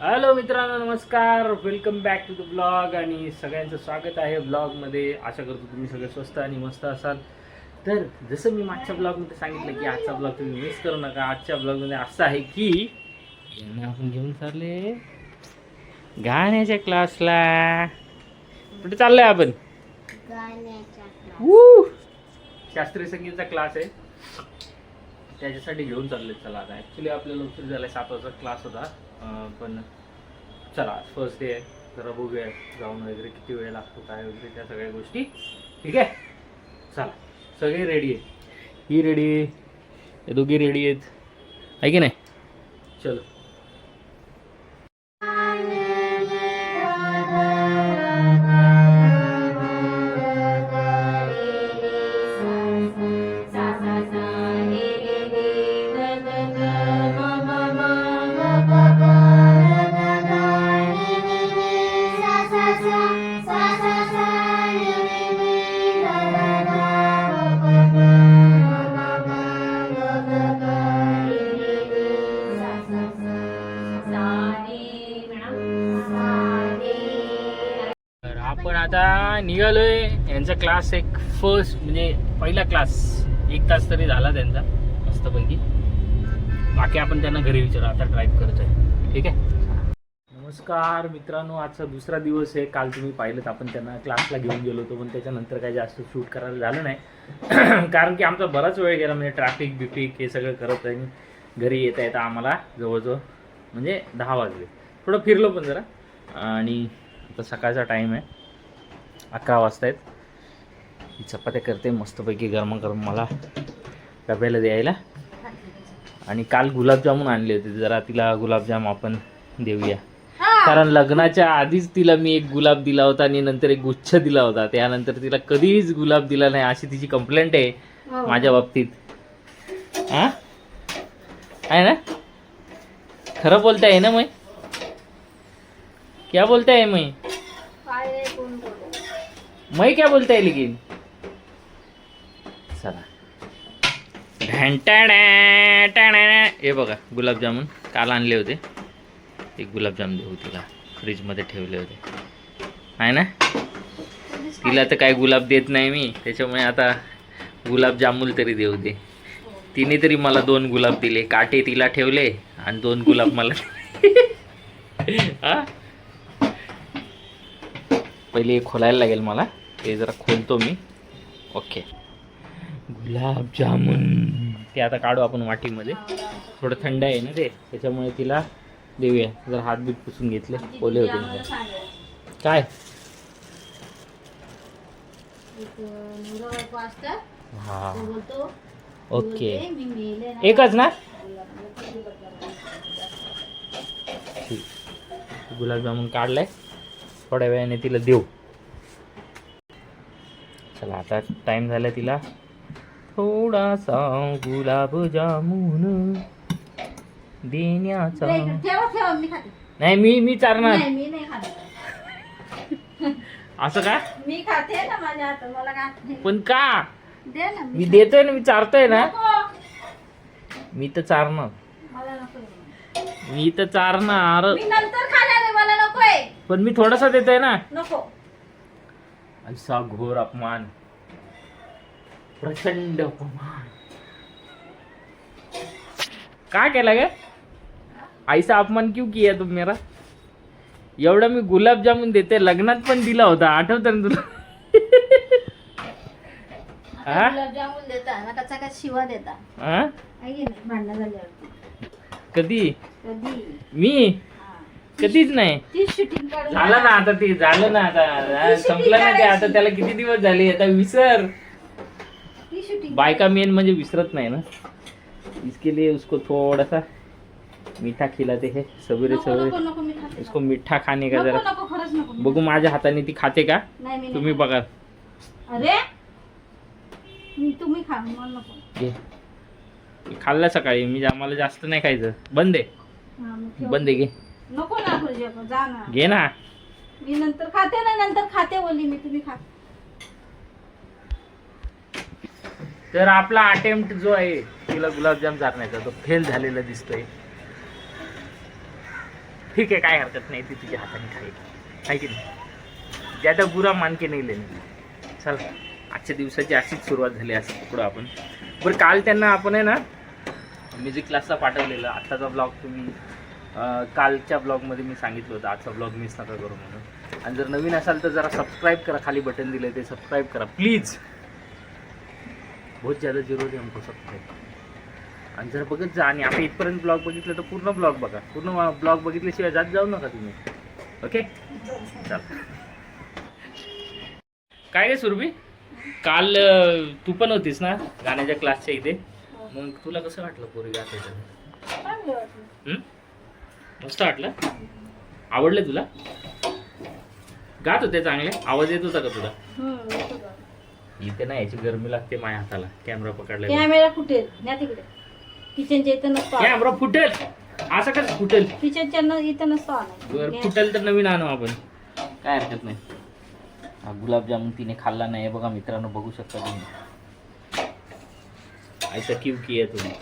Hello मित्रांनो नमस्कार. Welcome back to the blog आणि सगळ्यांचं स्वागत आहे ब्लॉगमध्ये आशा करतो तुम्ही सगळे स्वस्त आणि मस्त असाल. तर जसं मी मागच्या ब्लॉगमध्ये सांगितलं की आजचा ब्लॉग तुम्ही मिस करू नका. आजच्या ब्लॉगमध्ये असं आहे की यांना आपण घेऊन चालले गाण्याच्या क्लासला कुठे चाललोय आपण! शास्त्रीय संगीतचा क्लास आहे. त्याच्यासाठी घेऊन चालले चला आता ॲक्च्युली आपल्याला उशीर झाला सात वाजता क्लास होता. पण चला फर्स्ट डे आहे. जरा बघूया जाऊन वगैरे किती वेळ लागतो काय वगैरे त्या सगळ्या गोष्टी. ठीक आहे? चला सगळे रेडी आहे ही रेडी आहे दोघी रेडी आहेत. आहे की नाही? चलो. निघालोय. यांचा क्लास एक फर्स्ट म्हणजे पहिला क्लास एक तास तरी झाला त्यांचा मस्तपैकी. बाकी आपण त्यांना घरी विचारू आता ड्राईव्ह करतोय. ठीक आहे? नमस्कार मित्रांनो आजचा दुसरा दिवस आहे. काल तुम्ही पाहिलं आपण त्यांना क्लासला घेऊन गेलो होतो पण त्याच्यानंतर काही जास्त शूट करायला झालं नाही. कारण की आमचा बराच वेळ गेला म्हणजे ट्रॅफिक बिफिक हे सगळं करत आहे. घरी येता येता आम्हाला जवळजवळ म्हणजे दहा वाजले. थोडं फिरलो पण जरा. आणि आता सकाळचा टाईम आहे. अकरा वाजता आहेत ही चपात्या करते मस्तपैकी गरमागरम मला डब्याला द्यायला. आणि काल गुलाबजामुन आणले होते जरा तिला गुलाबजाम आपण देऊया. कारण लग्नाच्या आधीच तिला मी एक गुलाब दिला होता आणि नंतर एक गुच्छ दिला होता. त्यानंतर तिला कधीच गुलाब दिला नाही अशी तिची कंप्लेंट आहे माझ्या बाबतीत. हा? आहे ना? खरं बोलताय ना मग? क्या बोलताय मग? मैं क्या बोलता है लेकिन? चला हे बघा गुलाबजामुन काल आणले होते. एक गुलाबजाम देऊ तिला. फ्रीजमध्ये ठेवले होते. आहे ना? तिला तर काय गुलाब देत नाही मी. त्याच्यामुळे आता गुलाबजामुन तरी देऊ दे. तिने तरी मला दोन गुलाब दिले. काटे तिला ठेवले आणि दोन गुलाब मला हा? पहिले खोलायला लागेल मला. ते जरा खोलतो मी. ओके. गुलाबजामुन. ते आता काढू आपण वाटीमध्ये. थोडं थंड आहे ना ते. त्याच्यामुळे तिला देऊया. जर हात बीत पुसून घेतले. ओले होते काय? हा. ओके. एकच ना? ठीक. गुलाबजामुन काढलाय. थोड्या वेळाने तिला देऊ. चला आता टाइम झाला तिला. थोडासा गुलाब जामुन देण्याचा. नाही मी मी चारणार. नाही मी नाही खाते. असं का? मी खाते ना माझ्या हातात मला काय पण का? दे ना मी देतोय ना मी चारतोय ना. मी तर चारणार. मी तर चारणार मी नंतर खाणार आहे मला नकोय पण मी थोडासा देतोय ना. नको. ऐसा घोर अपमान. प्रचंड अपमान. काय केला ग? ऐसा अपमान क्यों किया तुम मेरा? एवढा मी गुलाबजामुन देते लग्नात पण दिला होता आठवतं ना तुला? हा? गुलाबजामुन देता ना कचा का शिवा देता. हा? आहे की नाही भांडणं झाल्यावर कधी? कधी? मी. कधीच नाही. ती शूटिंग काढून झालं ना आता ते झालं ना आता. संपलं ना ते आता त्याला किती दिवस झाले? आता विसर. ती शूटिंग बायका मेन म्हणजे विसरत नाही ना. इसके लिए उसको थोड़ा सा मीठा खिलाते हैं सवेरे नको नको सवेरे. नको मी खाते इसको मीठा खाने का नको जरा. नको खरंच नको मी बघू माझ्या हाताने ती खाते का? नाही मी तुम्ही नाही बघा. खात. अरे! मी तुम्ही खा मला नको. घे. खाल्ला सकाळी मी मला जास्त नाही खायचं. बंद आहे. हा, मग ठेव. बंद आहे घे. नको ना. खुर्जी जा ना. घे ना. मी नंतर खाते ना नंतर खाते बोलली मी तुम्ही खा. तर आपला अटेम्प्ट जो आहे तिला गुलाबजाम चारण्याचा तो फेल झालेला दिसतोय. ठीक आहे काय हरकत नाही ती तुझ्या हाताने खाईल. आहे की नाही? ज्यादा बुरा मान के नाही लेणे. चल आजच्या दिवसाची अशीच सुरुवात झाली असं पुढं आपण. बरं काल त्यांना आपण आहे ना म्युझिक क्लासला पाठवलेलं आत्ताचा ब्लॉग तुम्ही कालच्या ब्लॉगमध्ये मी सांगितलं होतं आजचा ब्लॉग मिस नका करू म्हणून. आणि जर नवीन असाल तर जरा सबस्क्राईब करा खाली बटन दिलं ते सबस्क्राईब करा प्लीज बहुत ज़्यादा जरूर आहे हमको सबस्क्राईब आणि जर बघत जा आणि आपण इथपर्यंत ब्लॉग बघितलं तर पूर्ण ब्लॉग बघा. पूर्ण ब्लॉग बघितल्याशिवाय जात जाऊ नका तुम्ही. ओके चल. काय रे सुरभी? काल तू पण होतीस ना गाण्याच्या क्लासच्या इथे? मग तुला कसं वाटलं पोरी गात होतं चांगलं वाटलं. हं? मस्त वाटलं. आवडलं तुला? गात होते चांगले? आवाज येत होता का तुला बघ. इथे ना याची गरमी लागते माझ्या हाताला. कॅमेरा पकडला कॅमेरा फुटेल. तिकडे. किचनच्या इथं नसतो. कॅमेरा फुटेल. असं कसं फुटेल? किचनच्या न इथं नसतो आणायचं. फुटेल तर नवीन आणू आपण. काय हरकत नाही. हा गुलाबजामुन तिने खाल्ला नाही. बघा मित्रांनो बघू शकता तुम्ही. ऐसा क्यू की आहे तुम्ही.